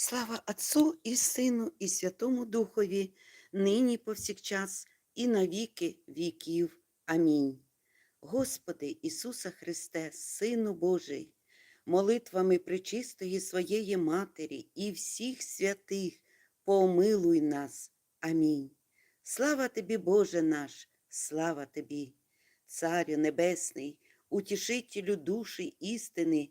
Слава Отцу і Сину, і Святому Духові, нині повсякчас, і на віки віків. Амінь. Господи Ісуса Христе, Сину Божий, молитвами пречистої своєї Матері і всіх святих, помилуй нас. Амінь. Слава Тобі, Боже наш, слава Тобі, Царю Небесний, утішителю душі істини,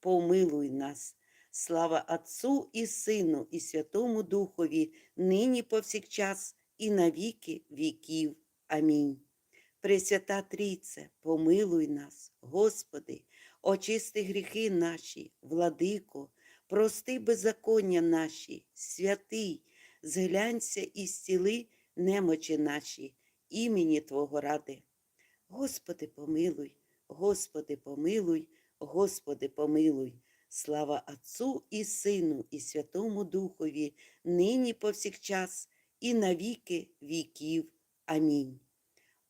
помилуй нас. Слава Отцу і Сину, і Святому Духові, нині повсякчас, і на віки віків. Амінь. Пресвята Трійце, помилуй нас, Господи, очисти гріхи наші, владико, прости беззаконня наші, святий, зглянься і зціли немочі наші, імені Твого ради. Господи, помилуй, Господи, помилуй, Господи, помилуй. Слава Отцу і Сину, і Святому Духові, нині повсякчас, і на віки віків. Амінь.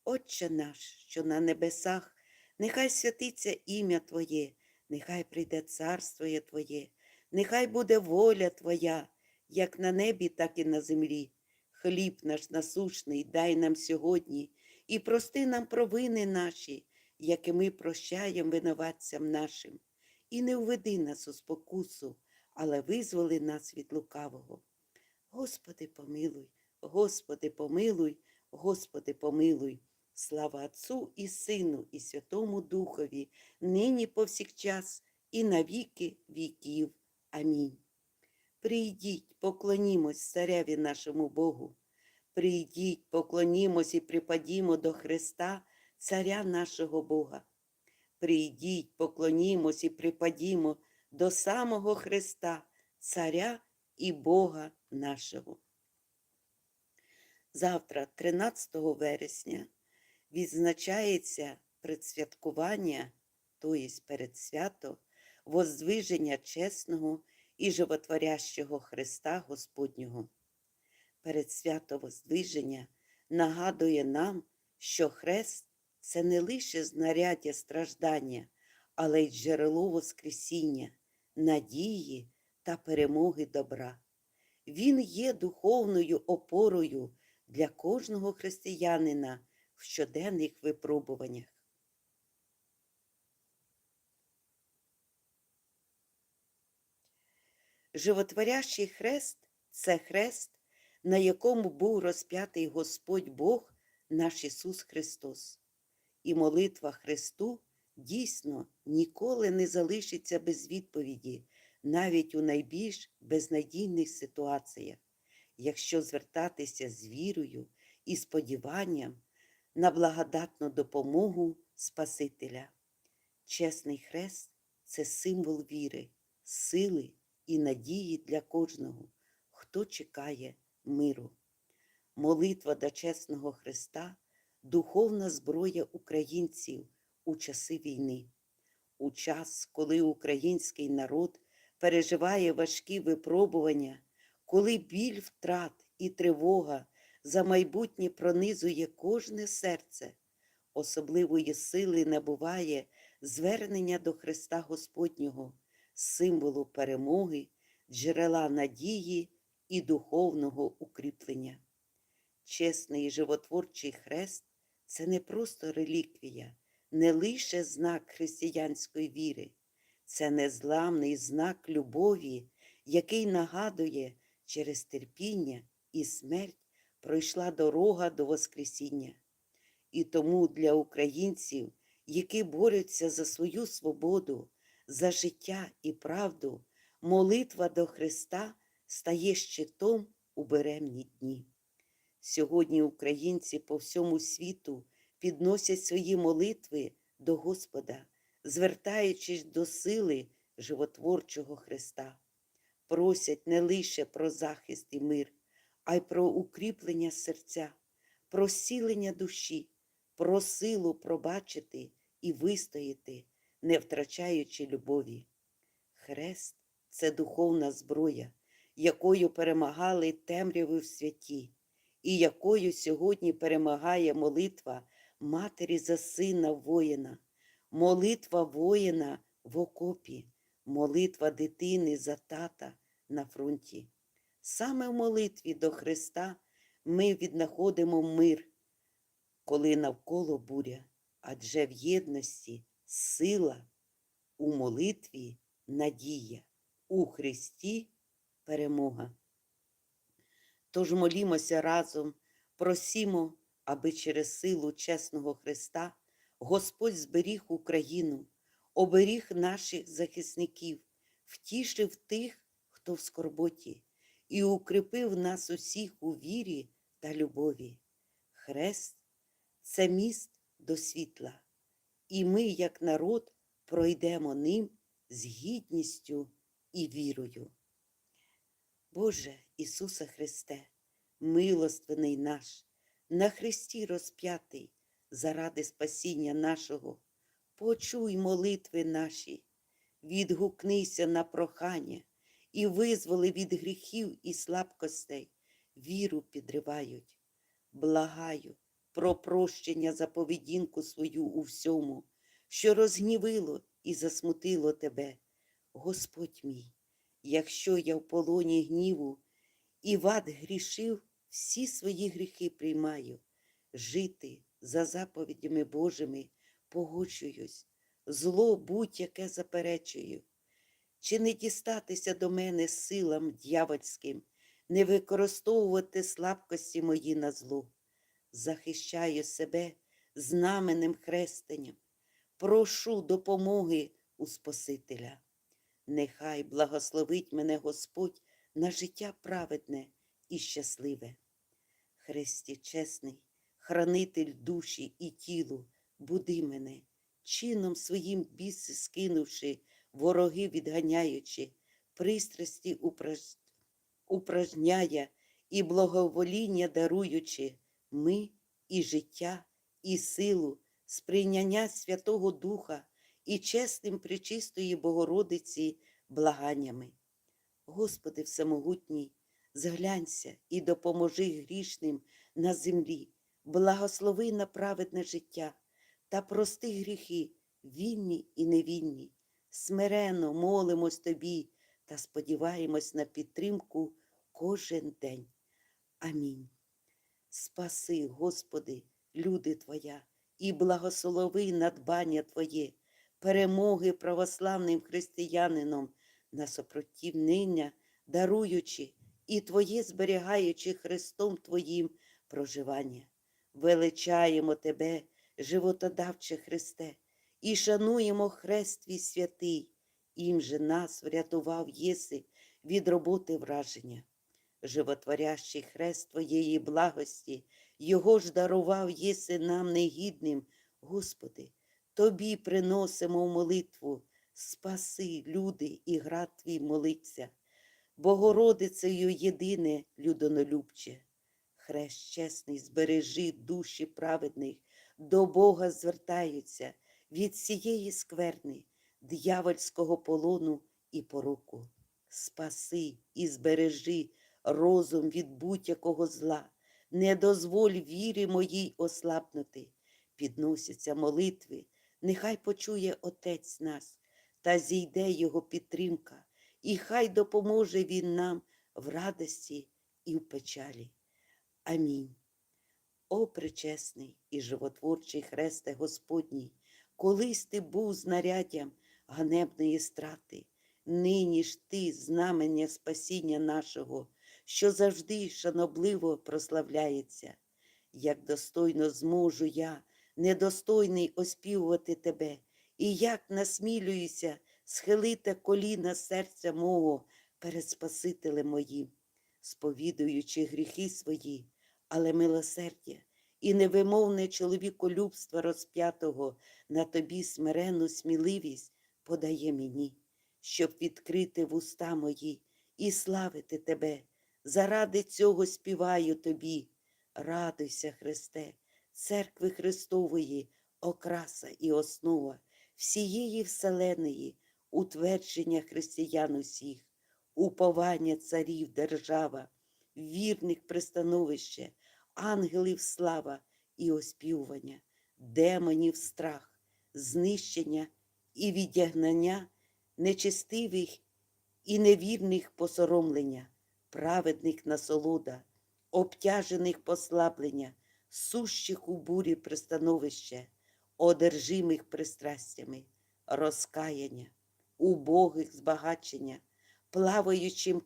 Отче наш, що на небесах, нехай святиться ім'я Твоє, нехай прийде царство Твоє, нехай буде воля Твоя, як на небі, так і на землі. Хліб наш насушний дай нам сьогодні і прости нам провини наші, які ми прощаємо винуватцям нашим. І не введи нас у спокусу, але визволи нас від лукавого. Господи, помилуй, Господи, помилуй, Господи, помилуй. Слава Отцу і Сину, і Святому Духові, нині повсякчас, і на віки віків. Амінь. Прийдіть, поклонімось цареві нашому Богу. Прийдіть, поклонімось і припадімо до Христа, Царя нашого Бога. Прийдіть, поклонімось і припадімо до самого Христа, Царя і Бога нашого. Завтра, 13 вересня, відзначається предсвяткування, тобто передсвято, воздвиження чесного і животворящого Христа Господнього. Передсвято воздвиження нагадує нам, що хрест це не лише знаряддя страждання, але й джерело Воскресіння, надії та перемоги добра. Він є духовною опорою для кожного християнина в щоденних випробуваннях. Животворящий хрест це хрест, на якому був розп'ятий Господь Бог наш Ісус Христос. І молитва Христу дійсно ніколи не залишиться без відповіді, навіть у найбільш безнадійних ситуаціях, якщо звертатися з вірою і сподіванням на благодатну допомогу Спасителя. Чесний хрест це символ віри, сили і надії для кожного, хто чекає миру. Молитва до чесного Христа духовна зброя українців у часи війни, у час, коли український народ переживає важкі випробування, коли біль втрат і тривога за майбутнє пронизує кожне серце, особливої сили набуває звернення до Христа Господнього, символу перемоги, джерела надії і духовного укріплення. Чесний і животворчий хрест це не просто реліквія, не лише знак християнської віри, це незламний знак любові, який нагадує, через терпіння і смерть пройшла дорога до Воскресіння. І тому для українців, які борються за свою свободу, за життя і правду, молитва до Христа стає щитом у беремні дні. Сьогодні українці по всьому світу підносять свої молитви до Господа, звертаючись до сили животворчого Христа. просять не лише про захист і мир, а й про укріплення серця, про сілення душі, про силу пробачити і вистояти, не втрачаючи любові. Хрест це духовна зброя, якою перемагали темряви в святі, і якою сьогодні перемагає молитва матері за сина воїна, молитва воїна в окопі, молитва дитини за тата на фронті. Саме в молитві до Христа ми віднаходимо мир, коли навколо буря, адже в єдності сила, у молитві надія, у Христі перемога. Тож молімося разом, просімо, аби через силу чесного Христа Господь зберіг Україну, оберіг наших захисників, втішив тих, хто в скорботі, і укріпив нас усіх у вірі та любові. Хрест це міст до світла, і ми, як народ, пройдемо ним з гідністю і вірою. Боже Ісусе Христе, милостивний наш, на Христі розп'ятий, заради спасіння нашого, почуй молитви наші, відгукнися на прохання і визволи від гріхів і слабкостей, віру підривають. Благаю про прощення за поведінку свою у всьому, що розгнівило і засмутило тебе, Господь мій, якщо я в полоні гніву і вад грішив, всі свої гріхи приймаю, жити за заповідями Божими погоджуюсь, зло будь-яке заперечую. Чи не дістатися до мене силам дьявольським, не використовувати слабкості мої на зло? Захищаю себе знаменем хрестенням, прошу допомоги у Спасителя. Нехай благословить мене Господь на життя праведне і щасливе. Христі чесний, хранитель душі і тілу, буди мене, чином своїм біси скинувши, вороги відганяючи, пристрасті упраж... упражняє і благовоління даруючи, ми і життя, і силу, сприйняння Святого Духа і чесним причистої Богородиці благаннями. Господи Всемогутній, зглянься і допоможи грішним на землі, благослови на праведне життя та прости гріхи, вільні і невільні. Смирено молимось Тобі та сподіваємось на підтримку кожен день. Амінь. Спаси, Господи, люди Твоя, і благослови надбання Твоє, перемоги православним християнином на сопротивнення, даруючи і Твоє зберігаючи Христом Твоїм проживання. Величаємо Тебе, животодавче Христе, і шануємо хрест Твій святий, їм же нас врятував єси від роботи враження. Животворящий хрест Твоєї благості, Його ж дарував єси нам негідним, Господи, Тобі приносимо в молитву, спаси, люди, і град Твій молиться, Богородицею єдине людонолюбче. Хрест чесний, збережи душі праведних, до Бога звертаються від цієї скверни, дьявольського полону і поруку. Спаси і збережи розум від будь-якого зла, не дозволь вірі моїй ослабнути. Підносяться молитви, нехай почує Отець нас, та зійде Його підтримка, і хай допоможе Він нам в радості і в печалі. Амінь. О, пречесний і животворчий хресте Господній, колись ти був знаряддям ганебної страти, нині ж ти знамення спасіння нашого, що завжди шанобливо прославляється. Як достойно зможу я, недостойний оспівувати тебе, і як насмілююся схилити коліна серця мого перед Спасителем моїм, сповідуючи гріхи свої, але милосердя і невимовне чоловіколюбство розп'ятого на тобі смирену сміливість подає мені, щоб відкрити вуста мої і славити тебе. Заради цього співаю тобі. Радуйся, Христе, церкви Христової, окраса і основа всієї вселеної, утвердження християн усіх, уповання царів держава, вірних пристановище, ангелів слава і оспівування, демонів страх, знищення і відігнання нечестивих і невірних посоромлення, праведних насолода, обтяжених послаблення, сущих у бурі пристановище, одержимих пристрастями, розкаяння, убогих збагачення, плаваючим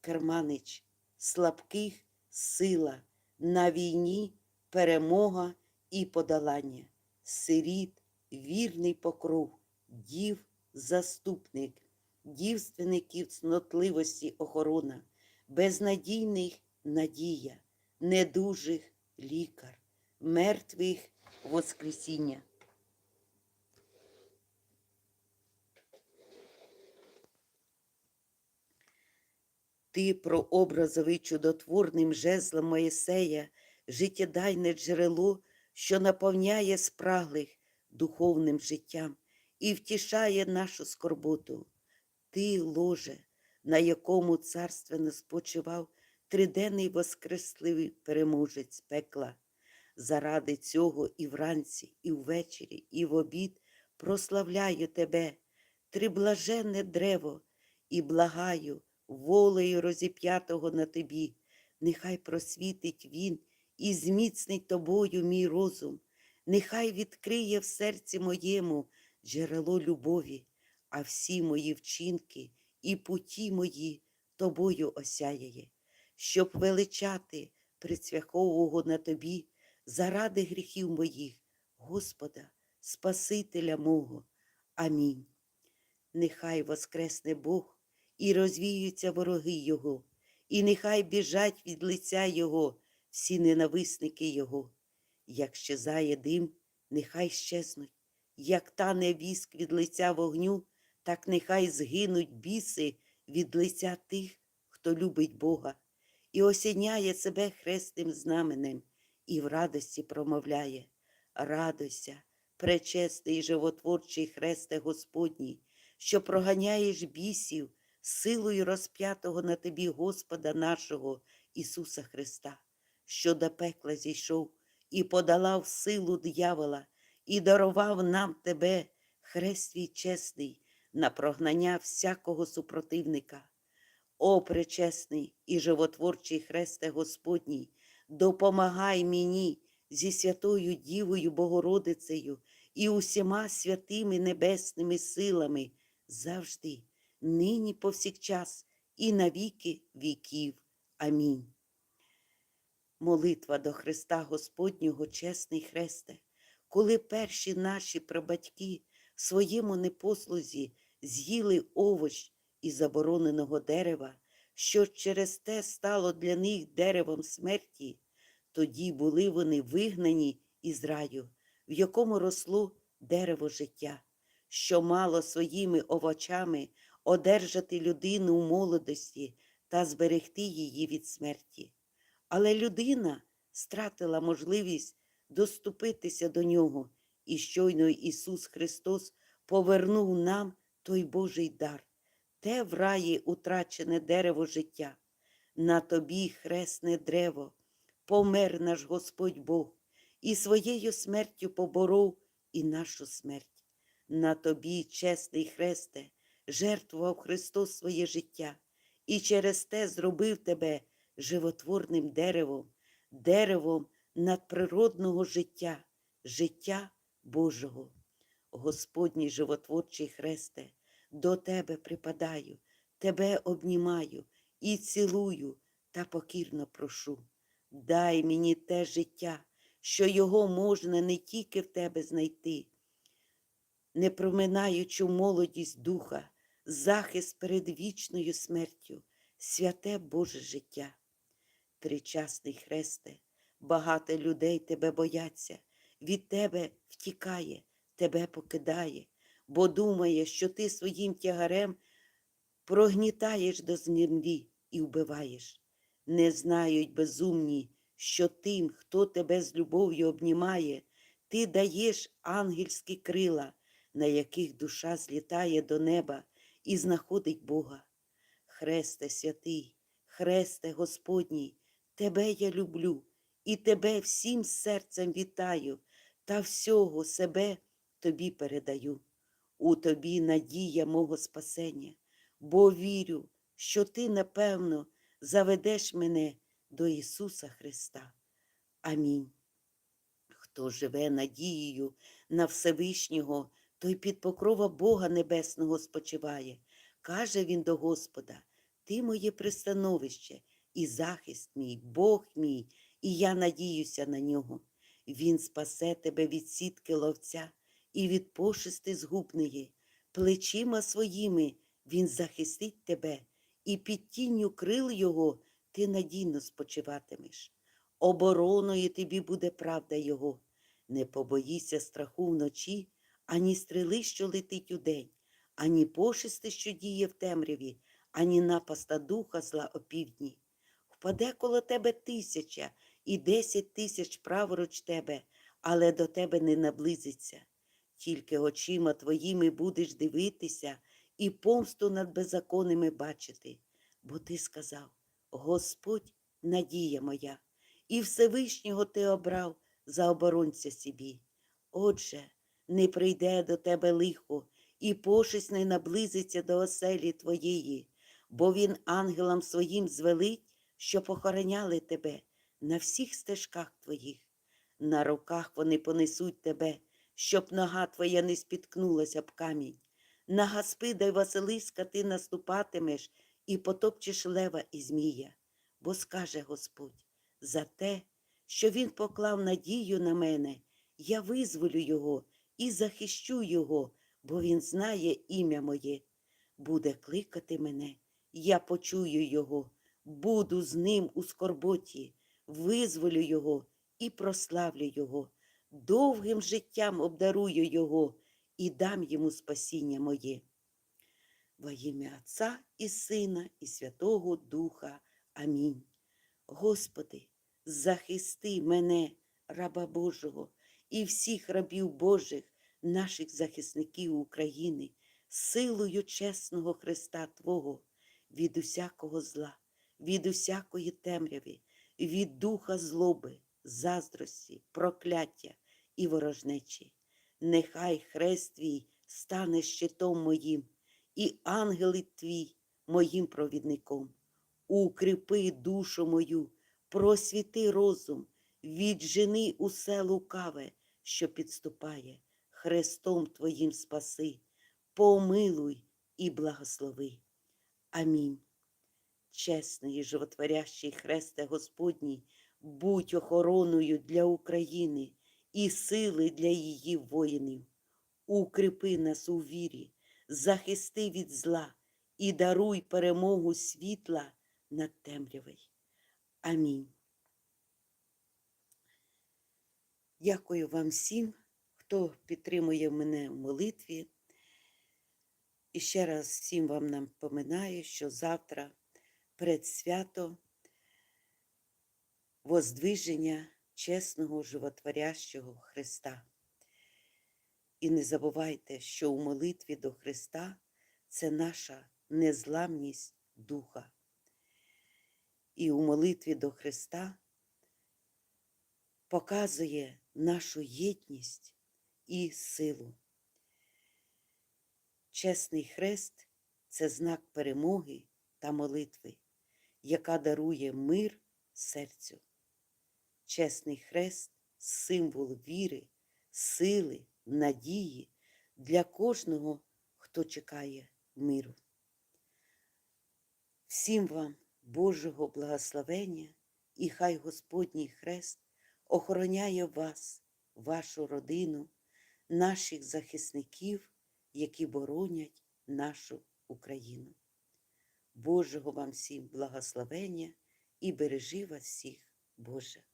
керманич, слабких сила, на війні перемога і подолання, сиріт, вірний покров, дів заступник, дівственників цнотливості охорона, безнадійних надія, недужих лікар, мертвих воскресіння. Ти прообразовий чудотворним жезлом Моїсея, життєдайне джерело, що наповняє спраглих духовним життям і втішає нашу скорботу. Ти, ложе, на якому царственно спочивав триденний воскресливий переможець пекла. Заради цього і вранці, і ввечері, і в обід прославляю тебе, триблаженне древо, і благаю волею розіп'ятого на тобі. Нехай просвітить він і зміцнить тобою мій розум, нехай відкриє в серці моєму джерело любові, а всі мої вчинки і путі мої тобою осяяє, щоб величати присвяхового на тобі заради гріхів моїх, Господа, Спасителя мого. Амінь. Нехай воскресне Бог і розвіються вороги Його, і нехай біжать від лиця Його всі ненависники Його. Як щезає дим, нехай щезнуть, як тане віск від лиця вогню, так нехай згинуть біси від лиця тих, хто любить Бога, і осіняє себе хресним знаменем, і в радості промовляє Радуйся, пречестий і животворчий хресте Господній, що проганяєш бісів силою розп'ятого на тобі Господа нашого Ісуса Христа, що до пекла зійшов і подолав силу диявола, і дарував нам тебе, хрест твій чесний, на прогнання всякого супротивника. О, пречесний і животворчий хресте Господній, допомагай мені зі святою Дівою Богородицею і усіма святими небесними силами завжди, нині повсякчас і на віки віків. Амінь. Молитва до Христа Господнього, чесний хресте, коли перші наші прабатьки в своєму непослузі з'їли овоч із забороненого дерева, що через те стало для них деревом смерті, тоді були вони вигнані із раю, в якому росло дерево життя, що мало своїми овочами одержати людину у молодості та зберегти її від смерті. Але людина стратила можливість доступитися до нього, і щойно Ісус Христос повернув нам той Божий дар, те в раї утрачене дерево життя. На тобі, хресне древо, помер наш Господь Бог, і своєю смертю поборов і нашу смерть. На тобі, чесний хресте, жертвував Христос своє життя, і через те зробив тебе животворним деревом, деревом надприродного життя, життя Божого. Господній животворчий хресте, до тебе припадаю, тебе обнімаю і цілую та покірно прошу. Дай мені те життя, що його можна не тільки в тебе знайти, не проминаючу молодість духа, захист перед вічною смертю, святе Боже життя. Тричасний хресте, багато людей тебе бояться, від тебе втікає, тебе покидає, бо думає, що ти своїм тягарем прогнітаєш до землі і вбиваєш. Не знають безумні, що тим, хто тебе з любов'ю обнімає, ти даєш ангельські крила, на яких душа злітає до неба і знаходить Бога. Хресте святий, Хресте Господній, Тебе я люблю і Тебе всім серцем вітаю, та всього себе Тобі передаю. У Тобі надія мого спасення, бо вірю, що Ти, напевно, заведеш мене до Ісуса Христа. Амінь. Хто живе надією на Всевишнього, той під покрова Бога Небесного спочиває. Каже він до Господа: Ти моє пристановище і захист мій, Бог мій, і я надіюся на нього. Він спасе тебе від сітки ловця і від пошисти згубної. Плечима своїми він захистить тебе, і під тінню крил його ти надійно спочиватимеш. Обороною тобі буде правда Його. Не побоїся страху вночі, ані стріли, що летить удень, ані пошисти, що діє в темряві, ані напаста духа зла опівдні. Впаде коло тебе тисяча і десять тисяч праворуч тебе, але до тебе не наблизиться. Тільки очима твоїми будеш дивитися і помсту над беззаконними бачити. Бо ти сказав: Господь, надія моя, і Всевишнього ти обрав за оборонця собі. Отже, не прийде до тебе лихо, і пошесть не наблизиться до оселі твоєї, бо він ангелам своїм звелить, що похороняли тебе на всіх стежках твоїх. На руках вони понесуть тебе, щоб нога твоя не спіткнулася б камінь. На Гаспида й Василиска ти наступатимеш і потопчеш лева і змія, бо скаже Господь, за те, що він поклав надію на мене, я визволю його і захищу його, бо він знає ім'я моє. Буде кликати мене, я почую його, буду з ним у скорботі, визволю його і прославлю його, довгим життям обдарую його і дам йому спасіння моє. Во ім'я Отця і Сина, і Святого Духа. Амінь. Господи, захисти мене, раба Божого, і всіх рабів Божих, наших захисників України, силою чесного Христа Твого, від усякого зла, від усякої темряви, від духа злоби, заздрості, прокляття і ворожнечі. Нехай хрест твій стане щитом моїм, і ангели твій моїм провідником. Укріпи душу мою, просвіти розум, віджени усе лукаве, що підступає, хрестом Твоїм спаси, помилуй і благослови. Амінь. Чесний і животворящий хресте Господній, будь охороною для України і сили для її воїнів. Укріпи нас у вірі, захисти від зла і даруй перемогу світла над темрявою. Амінь. Дякую вам всім, хто підтримує мене в молитві. І ще раз всім вам напоминаю, що завтра предсвято воздвиження чесного животворящого Христа. І не забувайте, що у молитві до Христа це наша незламність духа. І у молитві до Христа показує нашу єдність і силу. Чесний хрест це знак перемоги та молитви, яка дарує мир серцю. Чесний хрест символ віри, сили, надії для кожного, хто чекає миру. Всім вам Божого благословення і хай Господній хрест охороняє вас, вашу родину, наших захисників, які боронять нашу Україну. Божого вам всім благословення і бережи вас всіх, Боже.